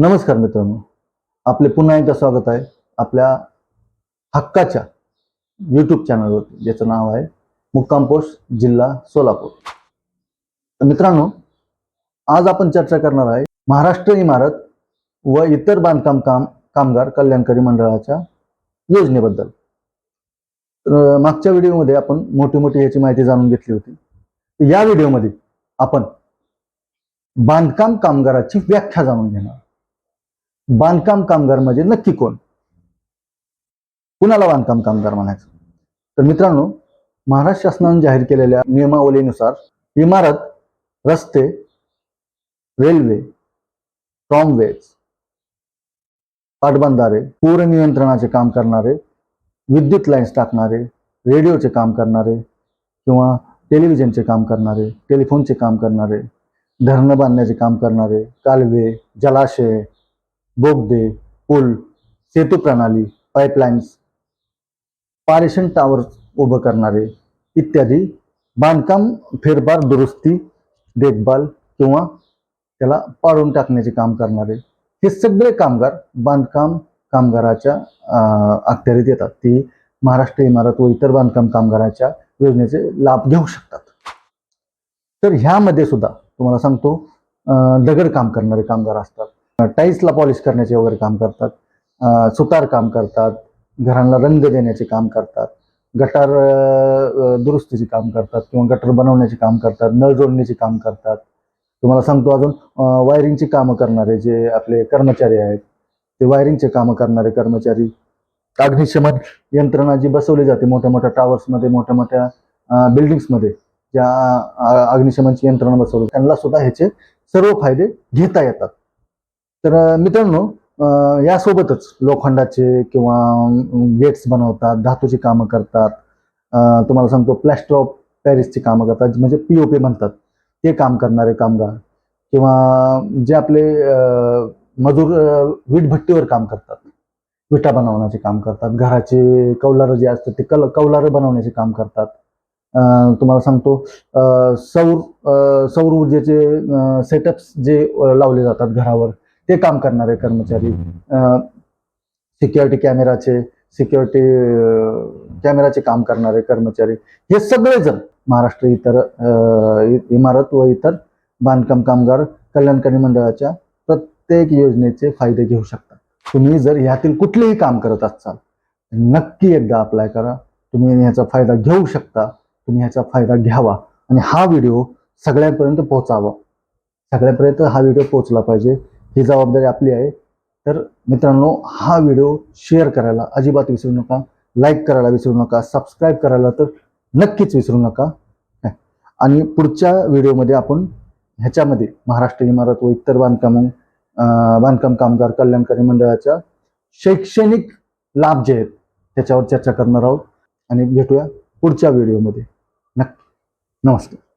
नमस्कार मित्रांनो. आपले पुन्हा एकदा स्वागत आहे आपल्या हक्काच्या यूट्यूब चॅनलवरती ज्याचं नाव आहे मुक्काम पोस्ट जिल्हा सोलापूर. तर मित्रांनो आज आपण चर्चा करणार आहे महाराष्ट्र इमारत व इतर बांधकाम काम कामगार कल्याणकारी मंडळाच्या योजनेबद्दल. तर मागच्या व्हिडिओमध्ये आपण मोठी मोठी याची माहिती जाणून घेतली होती. तर या व्हिडिओमध्ये आपण बांधकाम कामगाराची व्याख्या जाणून घेणार. बांधकाम कामगार म्हणजे नक्की कोण? कुणाला बांधकाम कामगार म्हणायचं? तर मित्रांनो महाराष्ट्र शासनाने जाहीर केलेल्या नियमावलीनुसार इमारत रस्ते रेल्वे ट्रॉमवेज पाटबंधारे पूर नियंत्रणाचे काम करणारे विद्युत लाईन्स टाकणारे रेडिओचे काम करणारे किंवा टेलिव्हिजनचे काम करणारे टेलिफोनचे काम करणारे धरणं बांधण्याचे काम करणारे कालवे जलाशय बोगदे पूल सेतू प्रणाली पाईपलाईन्स पारेशन टावर उभं करणारे इत्यादी बांधकाम फेरफार दुरुस्ती देखभाल किंवा त्याला पाडून टाकण्याचे काम करणारे हे सगळे कामगार बांधकाम कामगाराच्या अखत्यारीत येतात. ती महाराष्ट्र इमारत व इतर बांधकाम कामगाराच्या योजनेचे लाभ घेऊ शकतात. तर ह्यामध्ये सुद्धा तुम्हाला सांगतो दगड काम करणारे कामगार असतात. टाईल्सला पॉलिश करण्याचे वगैरे काम करतात सुतार काम करतात घरांना रंग देण्याचे काम करतात गटार दुरुस्तीचे काम करतात किंवा गटर बनवण्याचे काम करतात नळ जोडण्याचे काम करतात. तुम्हाला सांगतो अजून वायरिंगची कामं करणारे जे आपले कर्मचारी आहेत ते वायरिंगचे कामं करणारे कर्मचारी अग्निशमन यंत्रणा जी बसवली जाते मोठ्या मोठ्या टावर्समध्ये मोठ्या मोठ्या बिल्डिंग्समध्ये ज्या अग्निशमनची यंत्रणा बसवली त्यांना सुद्धा ह्याचे सर्व फायदे घेता येतात. तर मित्रांनो यासोबतच लोखंडाचे किंवा गेट्स बनवतात धातूची कामं करतात तुम्हाला सांगतो प्लॅस्टर ऑफ पॅरिसची कामं करतात म्हणजे पी ओ पी म्हणतात. ते काम करणारे कामगार किंवा जे आपले मजूर अं, वीटभट्टीवर काम करतात. विटा बनवण्याचे काम करतात. घराचे कौलारं जे असतात ते कल कौलारं बनवण्याचे काम करतात. तुम्हाला सांगतो सौर सौर ऊर्जेचे सेटअप्स जे लावले जातात घरावर ते काम करणारे कर्मचारी. सिक्युरिटी कॅमेराचे सिक्युरिटी कॅमेराचे काम करणारे कर्मचारी. हे सगळेजण महाराष्ट्र इतर इमारत व इतर बांधकाम कामगार कल्याणकारी मंडळाच्या प्रत्येक योजनेचे फायदे घेऊ शकतात तुम्ही जर ह्यातील कुठलेही काम करत असाल नक्की एकदा अप्लाय करा. तुम्ही ह्याचा फायदा घेऊ शकता. तुम्ही ह्याचा फायदा घ्यावा. आणि हा व्हिडिओ सगळ्यांपर्यंत पोहोचावा. सगळ्यांपर्यंत हा व्हिडिओ पोहोचला पाहिजे. ही जबाबदारी आपली आहे. तर मित्रांनो हा व्हिडिओ शेअर करायला अजिबात विसरू नका लाईक करायला विसरू नका सबस्क्राईब करायला तर नक्कीच विसरू नका. आणि पुढच्या व्हिडिओमध्ये आपण ह्याच्यामध्ये महाराष्ट्र इमारत व इतर बांधकाम बांधकाम कामगार कल्याणकारी मंडळाच्या शैक्षणिक लाभ जे आहेत त्याच्यावर चर्चा करणार आहोत. आणि भेटूया पुढच्या व्हिडिओमध्ये. नक्की. नमस्कार.